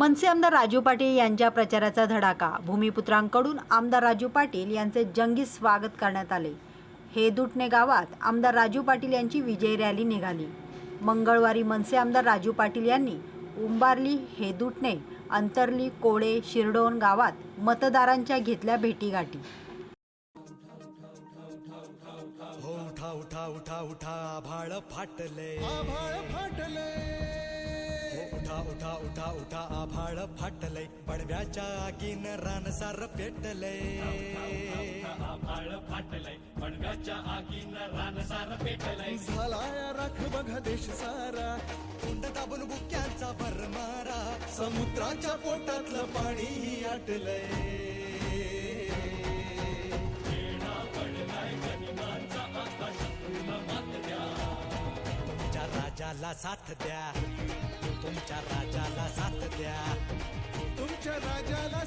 मनसे आमदार राजू पाटील यांच्या प्रचाराचा धडाका. भूमिपुत्रांकडून आमदार राजू पाटील यांचे जंगी स्वागत करण्यात आले. हेदुटणे गावात आमदार राजू पाटील यांची विजय रॅली निघाली. मंगळवारी मनसे आमदार राजू पाटील यांनी उंबारली हेदुटणे अंतरली कोळे शिरडोण गावात मतदारांच्या घेतल्या भेटीगाठी. हो उठा उठा उठा उठा आभाळ फाटले. आभाळ उठा उठा उठा आभाळ फाटले बडव्याच्या आगीन रानसार पेटले झालाय राख बघा देश सारा. कुंड दाबून बुक्यांचा भरमारा. समुद्राच्या पोटातलं पाणी आटलंय. तुमच्या राजाला साथ द्या राजाला